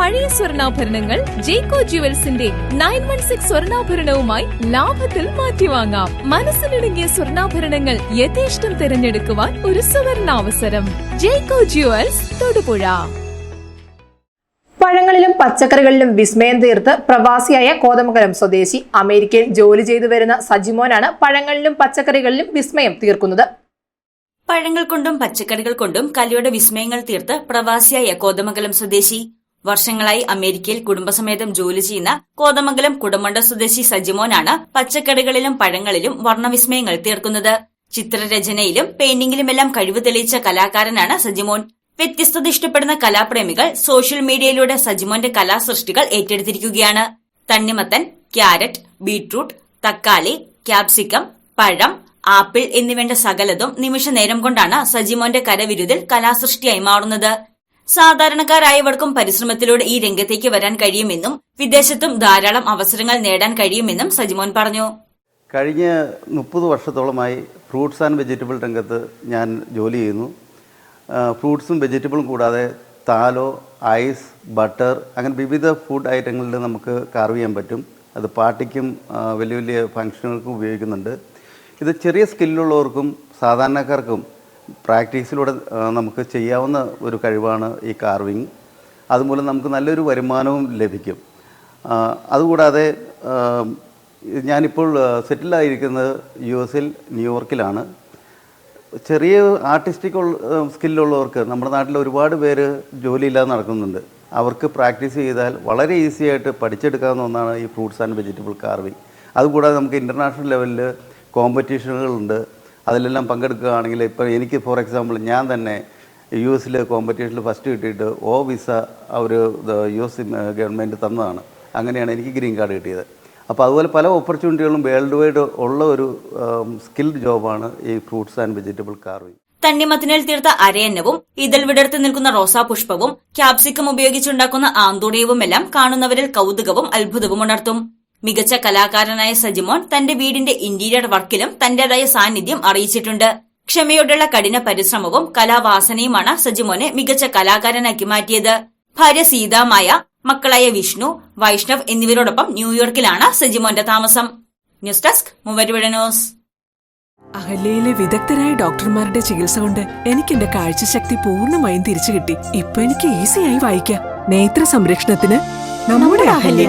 പഴയ സ്വർണാഭരണങ്ങൾ ജേക്കോ ജുവൽസിന്റെ നയൻ വൺ സിക്സ് സ്വർണാഭരണവുമായി ലാഭത്തിൽ മാറ്റിവാങ്ങാം. മനസ്സിലിടുങ്ങിയ സ്വർണാഭരണങ്ങൾ യഥേഷ്ടം തിരഞ്ഞെടുക്കുവാൻ ഒരു സുവർണാവസരം. ജേക്കോ ജുവൽസ് തൊടുപുഴ. പഴങ്ങളിലും പച്ചക്കറികളിലും വിസ്മയം തീർത്ത് പ്രവാസിയായ കോതമംഗലം സ്വദേശി അമേരിക്കയിൽ ജോലി ചെയ്തു വരുന്ന സജിമോനാണ് പഴങ്ങളിലും പച്ചക്കറികളിലും വിസ്മയം തീർക്കുന്നത്. പഴങ്ങൾ കൊണ്ടും പച്ചക്കറികൾ കൊണ്ടും കലയുടെ വിസ്മയങ്ങൾ തീർത്ത് പ്രവാസിയായ കോതമംഗലം സ്വദേശി വർഷങ്ങളായി അമേരിക്കയിൽ കുടുംബസമേതം ജോലി ചെയ്യുന്ന കോതമംഗലം കുടമണ്ട സ്വദേശി സജിമോനാണ് പച്ചക്കറികളിലും പഴങ്ങളിലും വർണവിസ്മയങ്ങൾ തീർക്കുന്നത്. ചിത്രരചനയിലും പെയിന്റിംഗിലുമെല്ലാം കഴിവ് തെളിയിച്ച കലാകാരനാണ് സജിമോൻ. വ്യത്യസ്തത ഇഷ്ടപ്പെടുന്ന കലാപ്രേമികൾ സോഷ്യൽ മീഡിയയിലൂടെ സജിമോന്റെ കലാസൃഷ്ടികൾ ഏറ്റെടുത്തിരിക്കുകയാണ്. തണ്ണിമത്തൻ ക്യാരറ്റ് ബീട്രൂട്ട് തക്കാളി ക്യാപ്സിക്കം പഴം ആപ്പിൾ എന്നിവേണ്ട സകലതും നിമിഷ നേരം കൊണ്ടാണ് സജിമോന്റെ കരവിരുതിൽ കലാസൃഷ്ടിയായി മാറുന്നത്. സാധാരണക്കാരായവർക്കും പരിശ്രമത്തിലൂടെ ഈ രംഗത്തേക്ക് വരാൻ കഴിയുമെന്നും വിദേശത്തും ധാരാളം അവസരങ്ങൾ നേടാൻ കഴിയുമെന്നും സജിമോൻ പറഞ്ഞു. കഴിഞ്ഞ മുപ്പത് വർഷത്തോളമായി ഫ്രൂട്ട്സ് ആൻഡ് വെജിറ്റബിൾ രംഗത്ത് ഞാൻ ജോലി ചെയ്യുന്നു. ഫ്രൂട്ട്സും വെജിറ്റബിളും കൂടാതെ താലോ ഐസ് ബട്ടർ അങ്ങനെ വിവിധ ഫുഡ് ഐറ്റങ്ങളിൽ നമുക്ക് കാർവ് ചെയ്യാൻ പറ്റും. അത് പാർട്ടിക്കും വലിയ വലിയ ഫങ്ഷനുകൾക്കും ഉപയോഗിക്കുന്നുണ്ട്. ഇത് ചെറിയ സ്കില്ലുള്ളവർക്കും സാധാരണക്കാർക്കും പ്രാക്ടീസിലൂടെ നമുക്ക് ചെയ്യാവുന്ന ഒരു കഴിവാണ് ഈ കാർവിങ് അതുമൂലം നമുക്ക് നല്ലൊരു വരുമാനവും ലഭിക്കും. അതുകൂടാതെ ഞാനിപ്പോൾ സെറ്റിലായിരിക്കുന്നത് യു എസിൽ ന്യൂയോർക്കിലാണ്. ചെറിയ ആർട്ടിസ്റ്റിക് സ്കില്ലുള്ളവർക്ക് നമ്മുടെ നാട്ടിൽ ഒരുപാട് പേര് ജോലിയില്ലാതെ നടക്കുന്നുണ്ട്. അവർക്ക് പ്രാക്ടീസ് ചെയ്താൽ വളരെ ഈസി ആയിട്ട് പഠിച്ചെടുക്കാവുന്ന ഒന്നാണ് ഈ ഫ്രൂട്ട്സ് ആൻഡ് വെജിറ്റബിൾ കാർവിങ് അതുകൂടാതെ നമുക്ക് ഇന്റർനാഷണൽ ലെവലിൽ കോമ്പറ്റീഷനുകളുണ്ട്. അതിലെല്ലാം പങ്കെടുക്കുകയാണെങ്കിൽ ഇപ്പോൾ എനിക്ക് ഫോർ എക്സാമ്പിൾ ഞാൻ തന്നെ യു എസിൽ കോമ്പറ്റീഷനിൽ ഫസ്റ്റ് കിട്ടിയിട്ട് ഓ വിസ അവർ യു എസ് ഗവൺമെന്റ് തന്നതാണ്. അങ്ങനെയാണ് എനിക്ക് ഗ്രീൻ കാർഡ് കിട്ടിയത്. അപ്പോൾ അതുപോലെ പല ഓപ്പർച്യൂണിറ്റികളും വേൾഡ് വൈഡ് ഉള്ള ഒരു സ്കിൽഡ് ജോബാണ് ഈ ഫ്രൂട്ട്സ് ആൻഡ് വെജിറ്റബിൾ കാർവിംഗ് തണ്ണിമത്തിനിൽ തീർത്ത അരയന്നവും ഇതിൽ വിടർത്തി നിൽക്കുന്ന റോസാപുഷ്പവും ക്യാപ്സിക്കം ഉപയോഗിച്ചുണ്ടാക്കുന്ന എല്ലാം കാണുന്നവരിൽ കൗതുകവും അത്ഭുതവും ഉണർത്തും. മികച്ച കലാകാരനായ സജിമോൻ തന്റെ വീടിന്റെ ഇന്റീരിയർ വർക്കിലും തന്റേതായ സാന്നിധ്യം അറിയിച്ചിട്ടുണ്ട്. ക്ഷമയോടുള്ള കഠിന പരിശ്രമവും കലാവാസനയുമാണ് സജിമോനെ മികച്ച കലാകാരനാക്കി മാറ്റിയത്. ഭാര്യ സീതാമായ മക്കളായ വിഷ്ണു വൈഷ്ണവ് എന്നിവരോടൊപ്പം ന്യൂയോർക്കിലാണ് സജിമോന്റെ താമസം. ന്യൂസ് ഡെസ്ക് മൂവരുവിട ന്യൂസ്. അഹല്യയിലെ വിദഗ്ധരായ ഡോക്ടർമാരുടെ ചികിത്സ കൊണ്ട് എനിക്ക് എന്റെ കാഴ്ചശക്തി പൂർണമായും തിരിച്ചു കിട്ടി. ഇപ്പൊ എനിക്ക് ഈസിയായി വായിക്കാം. നേത്ര സംരക്ഷണത്തിന് നമ്മുടെ Ahalya.